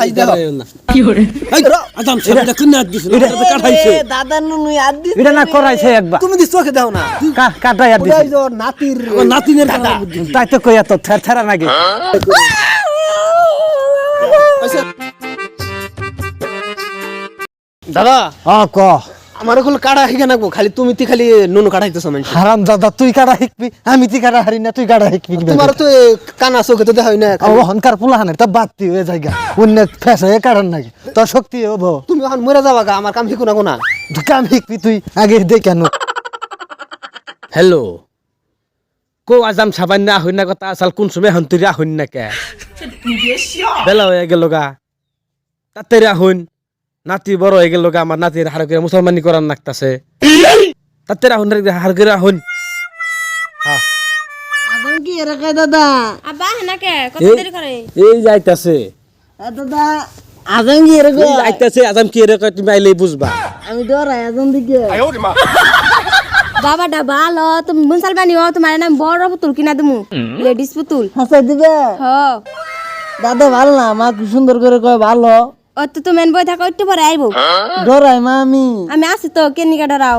Size দাও দাঁড়াইও না। এই, আদাম সাহেবটা কোন হাত দিছিল এটা কাটাইছে। দাদা নুনু আর দিস এটা না করাইছে একবার। তুমি দিস চোখে দাও না। কাটাই আর ওটাই দিছি তো নাতির নাতিনের কথা তাই তো কই এত থের নাকি? আচ্ছা। দাদা। অ ক। আমার ওগুলো কাটা শিখে নাকবো খালি তুমি তি খালি নুনু কাটাইতেছ মানুষ। হারাম দাদা তুই কাটা শিখবি? আমি তুই কাটা হারি না তুই কাটা শিখবি তোমার তো কানা চোখে তো দেখা না ও হনকার পুলা হানের তা বাতি হয়ে জায়গা। অন্য ফেস হয়ে কাটার নাকি? তোর শক্তি হব তুমি এখন মরে যাবা গা আমার কাম শিখো না কোনা কাম শিখবি তুই আগে দে কেন। হ্যালো। কো আজাম সাবান না হইনা কথা আসাল কোন সময় হন্তুরি আহইন না কে? বেলা হয়ে গেল গা। তাতে আহইন নাতি বড় হয়ে গেল আমার নাতির হার করে মুসলমানি করার নাকতাছে তাতে আহইন হার করে এরকম দাদা? আব্বা হেনাকে কত দেরি করে? এই যাইতাছে দাদা আজন কি এরকম আজাম কি তুমি আইলেই বুঝবা। আমি ডরাই আজন দিকে। বাবাটা ভালো তুমি মুসলমানি হো তোমার নাম বড় পুতুল কিনা দিমু? লেডিস পুতুল। হাসাই দিবে? হ। দাদা ভালো না মা কি সুন্দর করে কয় ভালো। ও তো তুমি বই থাকো একটু পরে আইবো। ডরাই মা আমি আছি তো কেনিকা ডরাও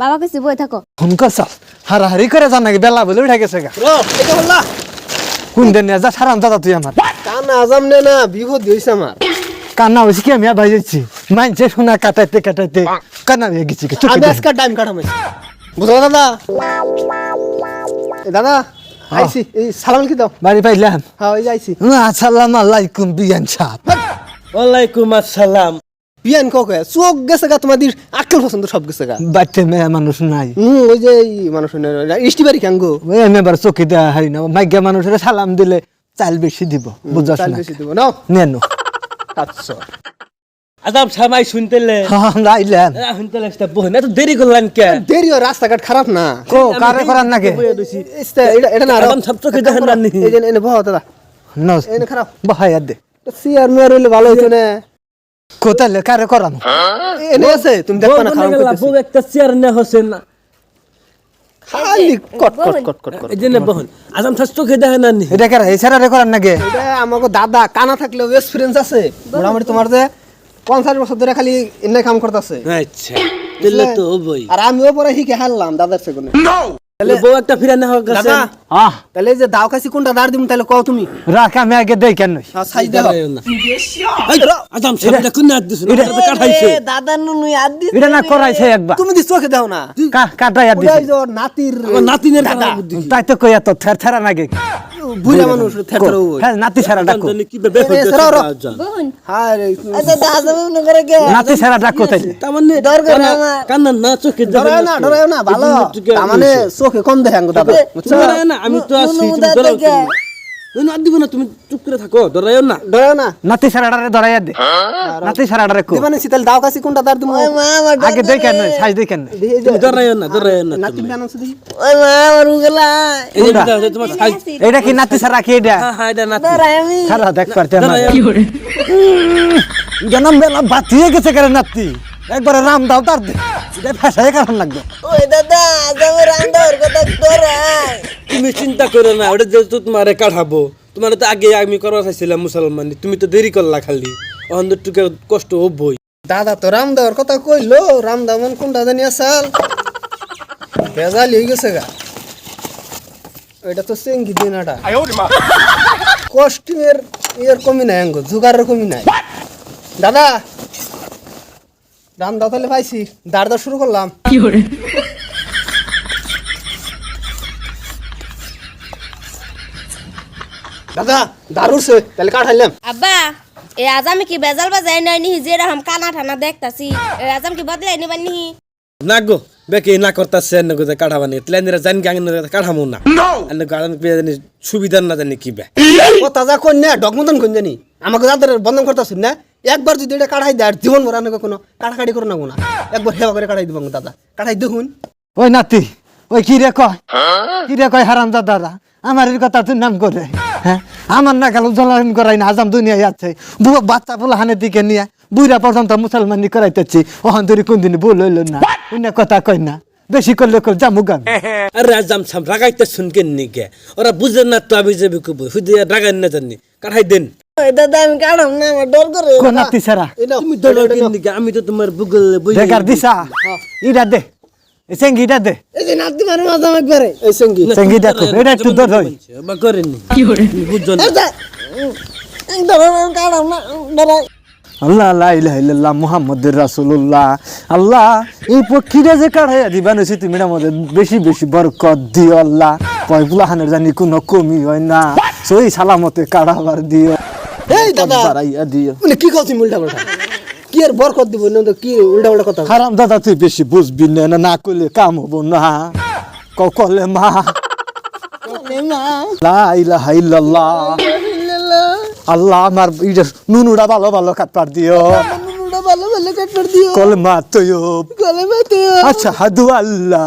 বাবা কইছে বই থাকো। ফোন করছ হারাহারি করে জান নাকি বেলা বলে উঠে গেছে গা। কোন দিন যা সারাম দাদা তুই আমার। কানা আজাম নে না বিপদ হইছে আমার। কান্না হয়েছে কি আমি ভাই যাচ্ছি মানছে শোনা কাটাইতে কাটাইতে কান্না হয়ে গেছি আমি আজকে টাইম কাটামাই বুঝলো দাদা? দাদা? আইছি এই সালাম কি দাও? বাড়ি পাইলাম। হ্যাঁ ওই আইছি। আসসালাম আলাইকুম বিয়ান সাহেব। ওয়ালাইকুম আসসালাম। বিয়ান কক চোখ গেছে গা তোমাদের আক্কেল পছন্দ সব গেছে গা। বাড়িতে মেয়ে মানুষ নাই। হুম ওই যে এই মানুষ ইষ্টি বাড়ি খাঙ্গো ওই আমি এবার চকি দেওয়া হয় না। মাইকা মানুষের সালাম দিলে চাল বেশি দিব বুঝাস চাল না। বেশি দেবো নাও। নেন আচ্ছা। আজাম সামাই শুনতেলে। শুনতেলে একটা বহন এত দেরি করলেন কে? দেরি হয় রাস্তাঘাট খারাপ না। কো কারে করার নাকি? এটা এটা না আরাম সব চোখে দেখেন না নি। এই যে এনে বহ দাদা। নস এনে খারাপ। বহাই আর দে। সিয়ার মেয়ার হইলে ভালো হইতো না। কারে এনে আছে তুমি দেখবা না খারাপ করতেছি। বউ একটা চেয়ার নে হোসেন না। খালি কট কট কট কট কট। এই যে নে বহন আজাম সাস চোখে দেখে না নি এটা কারে এছাড়া করার নাকি? এটা আমাকে দাদা কানা থাকলেও এক্সপিরিয়েন্স আছে। মোটামুটি তোমার যে পঞ্চাশ বছর ধরে খালি এনে কাম করতেছে। আচ্ছা। দিলে তো হবই। আর আমিও পরে শিখে হারলাম দাদার সেগুনে। তাহলে বউ একটা ফিরে না হোক দাদা আহ। তাহলে যে দাও কাছি কোনটা দাঁড় দিম তাহলে কও তুমি। রাখ আমি আগে দেই কেন? সাইজ দাও। আজাম সাহেবটা কোন হাত দিছিল এটা তো কাটাইছে। দাদা নুনু আর দিস এটা না করাইছে একবার। তুমি দিস চোখে দাও না। কাটাই দিছি। নাতির নাতিনের কথা তাই তো কই এত থের থেরা নাকি বুড়া মানুষ থেতর হ্যাঁ নাতি সারা ডাকো হ্যাঁ আচ্ছা মনে নাতি সারা ডাকো তাই তার মানে দরকার আমার। কান্না না চোখে দেখে না ডরায় না ভালো মানে চোখে কম দেখে দাদা বুঝছ না আমি তো আছি তুমি ডরাও কেন? তুমি আর দিব না তুমি চুপ করে থাকো ডরাইও না। ডরায় না। নাতি সারাটারে ধরাই দে। নাতি সারাটারে কো। দিবানে শীতল দাও কাছি কোনটা দাঁড় দিমু? আগে দেই কেন সাইজ দেই কেন তুমি ডরাইও না ডরাইও না নাতি কেন আছে ওই মা আমার উগলা। এই যে বিটা হচ্ছে তোমার সাইজ। এটা কি নাতি সারা কি এটা? হ্যাঁ হ্যাঁ এটা নাতি। আমি। সারা দেখ পারতে না ডরাইও না। জনম বেলা বাতিয়ে গেছে নাতি। একবারে রাম দাও তার দে। ফেসাই কারণ লাগবে। ওই দাদা আমি রান্দার কথা ডরাই তুমি চিন্তা করো না ওটা যেহেতু তোমারে কাঠাবো তোমার তো আগে আমি করবা চাইছিলাম মুসলমান তুমি তো দেরি করলা খালি। অহন টুকে কষ্ট হবই। দাদা তো রামদাওয়ার কথা কইলো রামদাও মন কোনটা জানি আসাল? বেজাল হয়ে গেছে গা। এটা তো চেঙ্গি দিনাটা। কস্টিংয়ের ইয়ের কমি নাই আঙ্গো জুগারের কমি নাই। দাদা তাহলে পাইছি। দাঁড় দাঁড় শুরু করলাম। দাদা উঠছে তাহলে কাঠাইলাম আব্বা এ আজাম কি বেজাল বাজাই নাই নি? যে রকম কানা ঠানা দেখতাছি এ আজাম কি বদলাই নিবান নি? না গো বেকে না করতাছে এনে গোতে কাঠাবানি তেলেন্দিরা জানি গাঙ্গে না। কাঠামো না গাড়ান পেয়ে জানি সুবিধা না জানি কি বে। ও তাজা কোন না ডকমতন কোন জানি আমাকে যাদের বন্ধন করতেছেন না একবার যদি এটা কাটাই দেয় আর জীবন ভরা নাকি কোনো কাটাকাটি করে না না। একবার হেবা করে কাটাই দিব দাদা। কাটাই দেখুন। ওই নাতি ওই কি রে কয়? কি রে কয় হারাম দাদারা আমার এর কথা তুই নাম করে। হ্যাঁ? আমার না গেল জলাহীন করাই না আজাম দুনিয়া যাচ্ছে বুয়া বাচ্চা বলে হানের দিকে নিয়ে বুড়া পর্যন্ত মুসলমানি করাইতেছি। ওখান তুই কোন দিন ভুল হইল না। অন্য কথা কই না। বেশি করলে কর জামু গান। আরে আজাম সাম রাগাইতে শুনকেন নি কে ওরা বুঝে না তো আমি যে বিকুব হুদিয়া রাগাই না জানি। কাঠাই দেন। দাদা আমি কাটাম না আমার ডর করে কোন নাতি সারা তুমি দৌড়ো কিনদিকে আমি তো তোমার বুগল বই বেকার দিছা। ইটা দে এই সেঙ্গিটা দে। এই যে নাতি মারে মাঝাম একবারে এই সঙ্গী সেঙ্গিটা তো এটা একটু দর হই বা করেননি। তুমি বুঝছ না। কাটাম না ডরাই আল্লাহ লা ইলাহা ইল্লাল্লাহ মুহাম্মাদুর রাসূলুল্লাহ। আল্লাহ এই পক্ষীরা যে কাঢ়াইয়া দিবা তুমি বেশি বেশি বরকত দিও আল্লাহ। পয়গুলা হানের জানি কোনো কমি হয় না। সই সালামতে কাঢ়াবার দিও। এই দাদা মানে কি কথা উল্টা পাল্টা? কি আর বরকত দিব? না কি উল্টা পাল্টা কথা? হারাম দাদা তুই বেশি বুঝবি না না, কইলে কাম হব না। কলে মা। আল্লাহ আমার নুনুটা ভালো ভালো কাটপার দিও। ভালো ভালো কাটবার দিও। কলমা তৈয়ব। গলে মাতে আচ্ছা হাদু আল্লাহ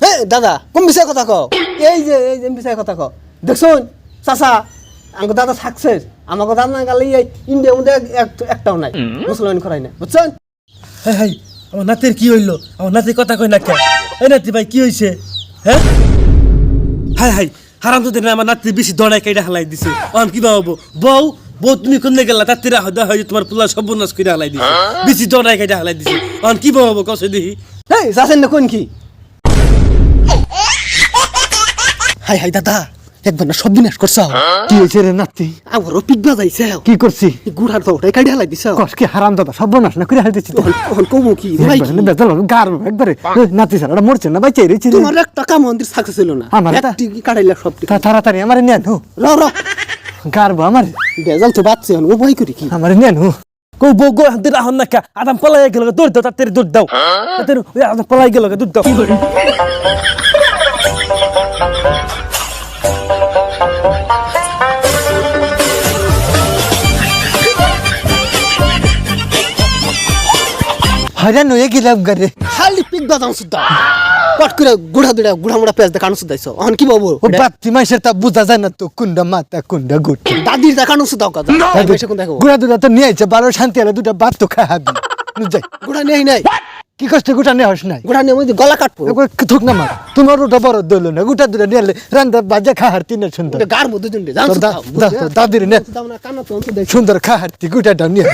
হে দাদা কোন বিষয়ে কথা কও? এই যে এই যে বিষয়ে কথা কও? দেখছুন চাচা আমাকে দাদা সাকসেস আমাকে দাদা না গেলে এই ইন্ডিয়ার মধ্যে এক- এক- একটাও নাই মুসলমান করাই না বুঝছেন? হাই হাই আমার নাতির কি হইল? আমার নাতির কথা কই না কে এই নাতি ভাই কি হইছে? হ্যাঁ হাই হাই হারাম তো দিন আমার নাতি বেশি দড়াই কেটে হালাই দিছে। অন কি বাবু বউ বউ তুমি কোনে গেলা? তাতে রাহ হয় তোমার পুলা সর্বনাশ করে হালাই দিছে। বেশি দড়াই কেটে হালাই দিছে। অন কি বাবু কসে দিহি এই চাচেন না কোন কি? হাই হাই দাদা একবার না সব বিনাশ করছ। কি হয়েছে রে নাতি? আমারও পিক বাজাইছে। কি করছি? গুড়ার তো ওটাই কাটি হালাই দিছ। কস কি হারাম দাদা সর্বনাশ না করে হালতেছি তো। তখন কমু কি? ভাই কি? বেজাল গার একবারে। নাতি স্যার ওটা মরছে না বাইচে রেছি তোমার একটা কাম মন্দির সাকসেস হলো না। আমার? একটি? কাটাইলা সব ঠিক তাড়াতাড়ি আমার নিয়ে আনো র র। গারবো আমার। বেজাল তো বাচ্চা ও ভয় করি কি? আমার নিয়ে আনো কো বউ গো হাতে রাহন না কা। আদাম পলাই গেল দৌড় দাও তাতে দৌড় দাও। তাতে ওই আদাম পলাই গেল দৌড় দাও। হয়রান হয়ে গেলাম গারে। খালি পিক বাজাম সুদ্ধা। কট করে গুড়া দুড়া গুড়া মুড়া পেঁয়াজ দেখানো সুদ্ধাইছ। অহন কি বাবু? ও বাপ্তি মাসের তা বুঝা যায় না তো কুন্ডা মাতা কুন্ডা গুট। দাদির দেখানো সুদ্ধাও কথা বেশি কোন দেখো? গুড়া দুটা তো নিয়ে আইছে বারো শান্তি হলে দুটা বাদ তো খাবি যাই। গুড়া নেই নাই। কি কষ্ট গুটা নিয়ে হস নাই? গুড়া নিয়ে মধ্যে গলা কাটবো। থুক না মার। তোমার ওটা বড় দল না গুটা দুটা নিয়ে রান্দা বাজা খাহারতি না সুন্দর। গার মধ্যে দাদির নে। দাও না কানা তো অন্ত দেখ। সুন্দর নিয়ে